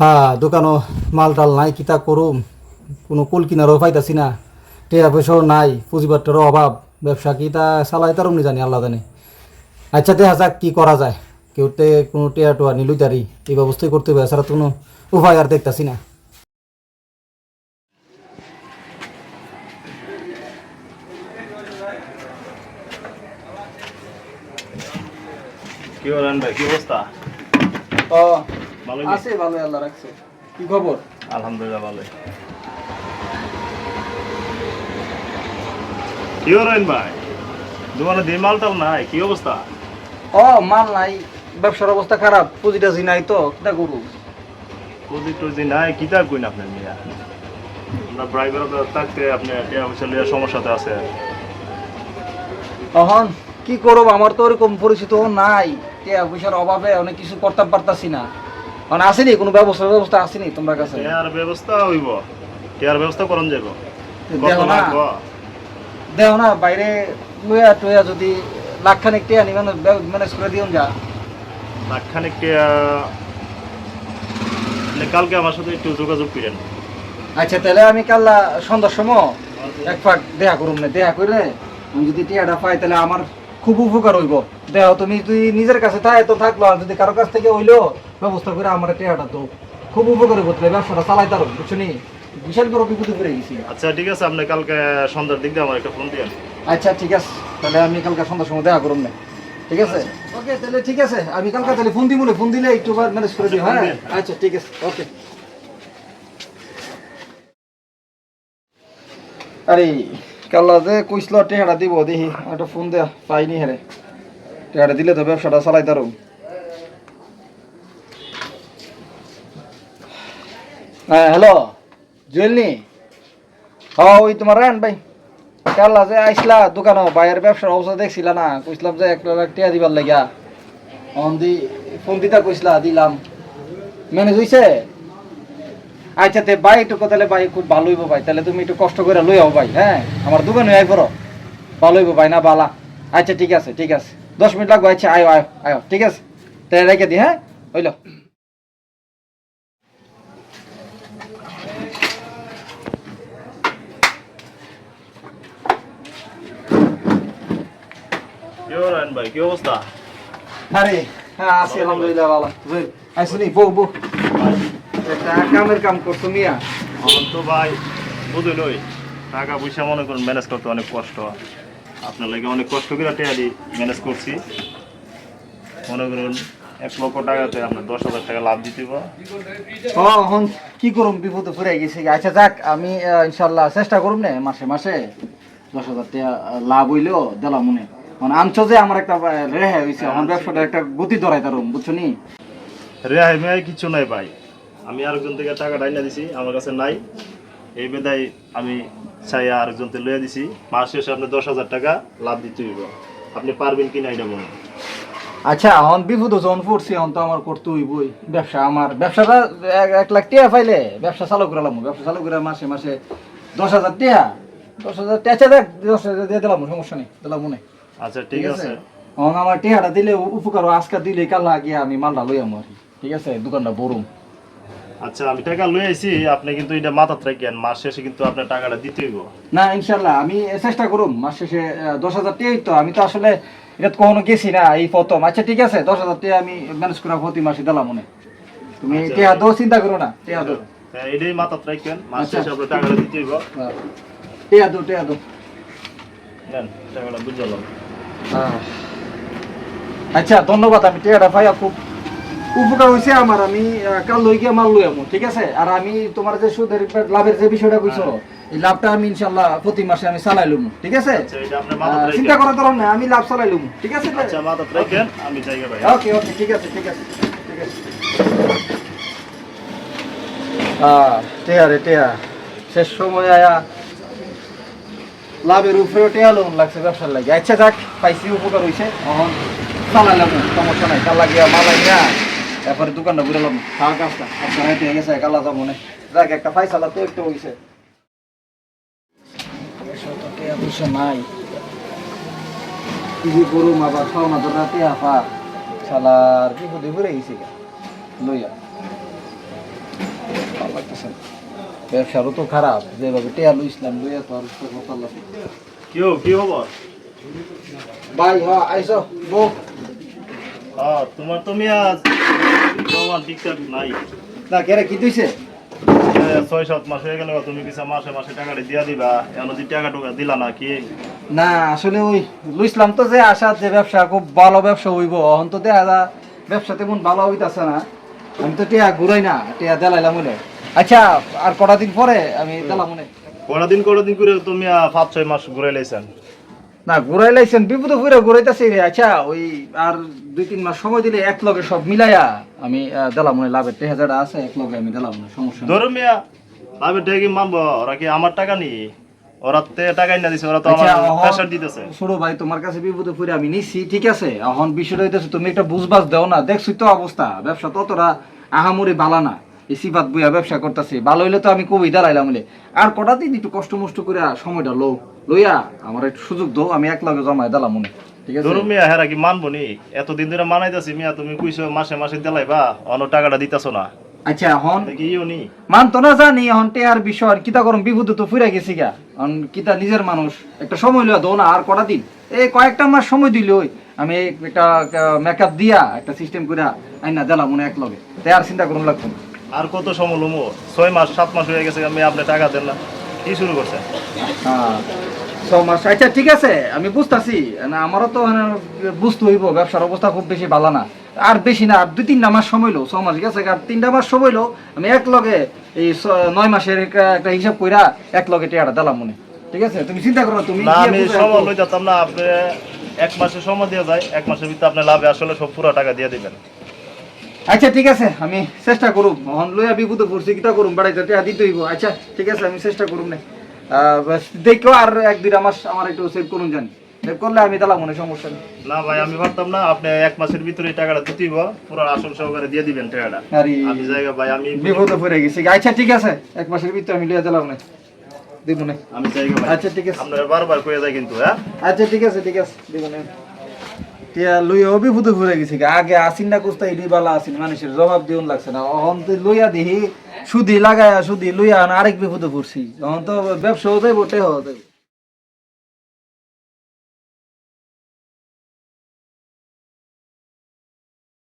হ্যাঁ দোকানও মাল টাল নাই কিতা করুম? কোনো কুল কিনারও পাইতাছি না। টেয়া পয়সাও নাই পুঁজিবারটারও অভাব। ব্যবসা কিতা চালাই তারও নি জানি আল্লাহ জানে। আচ্ছা দেখা যাক কি করা যায়। কেউতে কোনো টেয়া টোয়া নিলুই তারি এই ব্যবস্থাই করতে হবে এছাড়া কোনো উপায় আর দেখতাছি না। কি করেন ভাই কি অবস্থা? ও ভালো আছে ভালো আল্লাহ রাখছে। কি খবর? আলহামদুলিল্লাহ ভালো কি করেন ভাই? দোকানে দিয়ে মাল টাল নাই কি অবস্থা? ও মাল নাই ব্যবসার অবস্থা খারাপ পুঁজিটা জি নাই তো কিতা করু প্রতি টজি নাই কি তা কইন আপনার মিয়া? আমরা ড্রাইভার থাকতে আপনি টাকা পয়সা লিয়ে সমস্যাতে আছে কি করব? আমার তো ওরকম পরিচিত নাই। টিয়া পয়সার অভাবে অনেক কিছু করতে পারতাছি না। মানে আসেনি কোনো ব্যবস্থা ব্যবস্থা আসেনি তোমার কাছে? টেয়ার ব্যবস্থা হইব? টেয়ার ব্যবস্থা করন দেখো না। দেও না বাইরে লইয়া টইয়া যদি লাখ খানিক টিয়া নি ম্যানেজ করে যা। লাখখানেক টেয়া আপনি কালকে আমার সাথে একটু যোগাযোগ করেন। আচ্ছা তাহলে আমি কাল্লা সন্ধ্যার সময় এক ফাট দেখা করুম না দেখা করে আমি যদি টিয়াটা পাই তাহলে আমার খুব উপকার হইব। দেহ তুমি তুই নিজের কাছে তাই তো থাকল। আর যদি কারও কাছ থেকে হইল ব্যবস্থা করে আমার টিয়াটা তো খুব উপকার তাহলে ব্যবসাটা চালাই তারো বুঝছ নি? বিশাল বড় বিপদে পড়ে গেছি। আচ্ছা ঠিক আছে আপনি কালকে সন্ধ্যার দিক দিয়ে আমার একটা ফোন দিয়েন। আচ্ছা ঠিক আছে। তাহলে আমি কালকে সন্ধ্যার সময় দেখা করুম না। ঠিক আছে? ওকে তাহলে ঠিক আছে। আমি কালকে তাহলে ফোন দিব ফোন দিলে একটু ম্যানেজ করে দিও হ্যাঁ? আচ্ছা ঠিক আছে ওকে। আরে কাল্লা যে কইছিল টেহাটা দিব দেখি। একটা ফোন দেয়া পাইনি হেরে। টেহাটা দিলে তো ব্যবসাটা চালাই তারো হ্যাঁ হ্যালো, জুয়েলনি। হ্যাঁ ওই তোমার রায়ন ভাই। কাল্লা যে আইসলা দোকানও বাইরের ব্যবসার অবস্থা দেখছিলা না? কইছিলাম যে এক লাখ টিয়া দিবার লাগিয়া। অন দি ফোন দিতা কইছিলা, দিলাম। ম্যানেজ হইছে? আচ্ছা তে ভাই একটু তাহলে ভাই খুব ভালো হইব ভাই। তাহলে তুমি একটু কষ্ট করে লই আও ভাই হ্যাঁ? আমার দোকানে আই পড়ো ভালো হইব ভাই, না বালা। আচ্ছা ঠিক আছে ঠিক আছে। দশ মিনিট লাগবে আচ্ছা আয়ো আয়ো আয়ো ঠিক আছে? তাহলে রেখে দি হ্যাঁ? হইল। ভাই? কি অবস্থা? আরে হ্যাঁ আছি আলহামদুলিল্লাহ ভালো। জুয়েল আইসুনি বউ বউ। একটা কামের কাম করছ মিয়া। ভাই টাকা পয়সা মনে করুন ম্যানেজ করতে অনেক কষ্ট। আপনার লাগে অনেক কষ্ট করে টেয়ারি ম্যানেজ করছি। মনে করুন এক লক্ষ টাকাতে আপনার দশ হাজার টাকা লাভ দিতে। এখন কি করুন বিপদে পড়ে গেছি। আচ্ছা যাক আমি ইনশাল্লাহ চেষ্টা করুন না মাসে মাসে। দশ হাজার টাকা লাভ হইলেও দিলাম মনে। মানে আনছো যে আমার একটা রেহাই হয়েছে আমার ব্যবসাটা একটা গতি ধরাই তারুম বুঝছ নি? রেহাই মেহাই কিছু নাই ভাই। আমি আরেকজন থেকে টাকা ডাইনা দিছি আমার কাছে নাই। এই বেদায় আমি চাই আরেকজন থেকে লইয়া দিছি। মাস শেষে আপনি দশ হাজার টাকা লাভ দিতে হইব। আপনি পারবেন কি না এটা বলুন আচ্ছা এখন বিপদ যখন পড়ছি এখন তো আমার করতে হইবই। ব্যবসা আমার ব্যবসাটা এক- লাখ টাকা পাইলে ব্যবসা চালু করালাম ব্যবসা চালু করে মাসে মাসে দশ হাজার টাকা দশ হাজার টাকা দেখ দশ হাজার দিয়ে দিলাম সমস্যা নেই দিলাম মনে। আচ্ছা ঠিক আছে? এখন আমার টেহাটা দিলে উপকার আজকে দিলে কাল গিয়ে আমি মালটা লই আমার ঠিক আছে? দোকানটা বরুম আচ্ছা আমি টাকা লই আইছি আপনি কিন্তু এটা মাথাত রাখেন মাস শেষে কিন্তু আপনার টাকাটা দিতে হইব। না ইনশাল্লাহ আমি চেষ্টা করুম মাস শেষে দশ হাজার টাকাই তো আমি তো আসলে এটা কখনো গেছি না এই প্রথম। আচ্ছা ঠিক আছে দশ হাজার টাকা আমি ম্যানেজ করা প্রতি মাসে দিলাম মনে তুমি আচ্ছা। টেহা দো চিন্তা করো না টেহা দো হ্যাঁ, এটাই মাথাত রাখেন মাস আচ্ছা। শেষে আপনার টাকাটা দিতে হইব। টেহা দো টেহা দো নেন টাকাটা বুঝলাম। আচ্ছা ধন্যবাদ আমি টেহাটা পাইয়া খুব উপকার হয়েছে আমার আমি কাল লই গিয়ে মাল লই আমো ঠিক আছে? আর আমি তোমার যে সুদের লাভের যে বিষয়টা কইছো এই লাভটা আমি ইনশাআল্লাহ প্রতি মাসে আমি চালাই লুম ঠিক আছে? আচ্ছা চিন্তা করার দরকার নাই আমি লাভ চালাই লুম ঠিক আছে? আচ্ছা মাথাত রাখেন আমি জায়গা ভাই। ওকে ওকে ঠিক আছে ঠিক আছে ঠিক আছে। আহ টেয়া রে টেয়া। শেষ সময় আয়া লাভের উপরেও টেয়া লোন লাগছে ব্যবসার লাগে। আচ্ছা যাক পাইছি উপকার হইছে এখন চালাইলাম সমস্যা নাই কাল লাগিয়া মালাই না তারপরে দোকানটা ঘুরালাম খাওয়া কাজটা। আচ্ছা রাইতে হয়ে গেছে কালা যাব না যাক একটা ফাইসালা তো একটু হইছে। পয়সা নাই। কি যে করুম আবার খাওয়া তো রাতে আপা শালার বিপদে পড়ে গেছি গা। লইয়া ভালো লাগতেছে না। ব্যবসারও তো খারাপ যেভাবে টেয়া লইছিলাম লইয়া তো আর কেউ কি খবর? ভাই হ আইসো বউ। হ্যাঁ তোমার তো মিয়া তোমার ঠিকঠাক নাই। না কেরে কি দিছে? ছয় সাত মাস হয়ে গেল তুমি কিছু মাসে মাসে টাকাটা দিয়া দিবা। এখন যদি টাকা টুকা দিলা না কি না আসলে ওই লুইসলাম তো যে আশা যে ব্যবসা খুব ভালো ব্যবসা হইব এখন তো দেখা যা ব্যবসা তেমন ভালো হইতাছে না। আমি তো টিয়া ঘুরাই না টিয়া দেলাইলাম মনে আচ্ছা আর কটা দিন পরে আমি দিলাম মনে কটা দিন কটা দিন করে তুমি পাঁচ ছয় মাস ঘুরে লাইছেন? না ঘুরাই লাইছেন বিপদে ফুরে ঘুরাইতেছি রে। আচ্ছা ওই আর দুই তিন মাস সময় দিলে এক লগে সব মিলাইয়া আমি দিলাম মনে লাভের হাজারটা আছে এক লগে আমি দিলাম মনে সমস্যা। ধরো মিয়া লাভের টাকা কি মানবো? ওরা কি আমার টাকা নি? ওরা তে টাকাই না দিছে ওরা তো আমার আচ্ছা, দিতেছে। ছোট ভাই তোমার কাছে বিপদে পড়ে আমি নিচ্ছি ঠিক আছে? এখন বিষয়টা হইতেছে তুমি একটা বুঝবাস দাও না। দেখছি তো অবস্থা ব্যবসা তো তোরা আহামরি বালা না। সিফাত ব্যবসা করতেছি। ভালো হইলে তো আমি কবি দাঁড়াইলাম আর কটা দিন একটু কষ্ট মষ্ট করে সময়টা লো লইয়া আমার একটু সুযোগ দাও আমি এক লগে জমায় দিলাম মনে ঠিক আছে? ধরো মিয়া হেরা কি মানবো নি? এতদিন ধরে মানাইতেছি মিয়া তুমি কইছো মাসে মাসে দিলাইবা অন্য টাকাটা দিতেছো না। আচ্ছা এখন? দেখি ইও নি। মানতো না জানি এখন টেয়ার বিষয় আর কিতা করম বিপদে তো ফুরে গেছি গা। এখন কিতা নিজের মানুষ একটা সময় লইয়া দো না আর কটা দিন? এই কয়েকটা মাস সময় দিল আমি একটা মেকআপ দিয়া একটা সিস্টেম করে আইনা দিলাম মনে এক লগে তাই আর চিন্তা করুন লাগতো আর কত সময় লমো? ছয় মাস সাত মাস হয়ে গেছে আমি আপনি টাকা দেন না। কি শুরু করছেন হ্যাঁ ছ মাস। আচ্ছা ঠিক আছে আমি বুঝতাছি। না আমারও তো বুঝতে হইব ব্যবসার অবস্থা খুব বেশি ভালো না। আর বেশি না আর দুই তিনটা মাস সময় লো ছ মাস গেছে। আর তিনটা মাস সময় লো আমি এক লগে এই নয় মাসের একটা হিসাব কইরা এক লগে টিয়াটা দিলাম মনে। ঠিক আছে তুমি চিন্তা করো তুমি আমি সময় লই যেতাম না আপনি এক মাসের সময় দিয়ে যায় এক মাসের ভিতরে আপনি লাভে আসলে সব পুরো টাকা দিয়ে দিবেন। আচ্ছা ঠিক আছে আমি চেষ্টা করুম। হন লইয়া বিপদে পড়ছি কিতা করুম? বাড়াইতে টিয়া দিতে হইব। আচ্ছা ঠিক আছে আমি চেষ্টা করুম না। দেখো আর এক দুইটা মাস আমার একটু সেভ করুন জানি। সেভ করলে আমি দিলাম মনে সমস্যা নেই। না ভাই আমি ভাবতাম না আপনি এক মাসের ভিতরে টাকাটা দিতেইব পুরো আসল সহকারে দিয়ে দিবেন টাকাটা। আরে আমি জায়গা ভাই আমি বিপদে পড়ে গেছি। আচ্ছা ঠিক আছে এক মাসের ভিতরে আমি লিয়ে দিলাম না দিব না। আমি জায়গা ভাই আচ্ছা ঠিক আছে। আপনারা বারবার কয়ে যায় কিন্তু হ্যাঁ? আচ্ছা ঠিক আছে ঠিক আছে দিব না। টিয়া লইয়া বিপদে পড়ে গেছি। আগে আসিন না কুস্তা ইডি বালা আসিন মানুষের জবাব দিউন লাগছে না। অহন তো লইয়া দিহি সুদি লাগায়া সুদি লইয়া আরেক বিপদে পড়ছি। অহন তো ব্যবসা হতে বটে হতে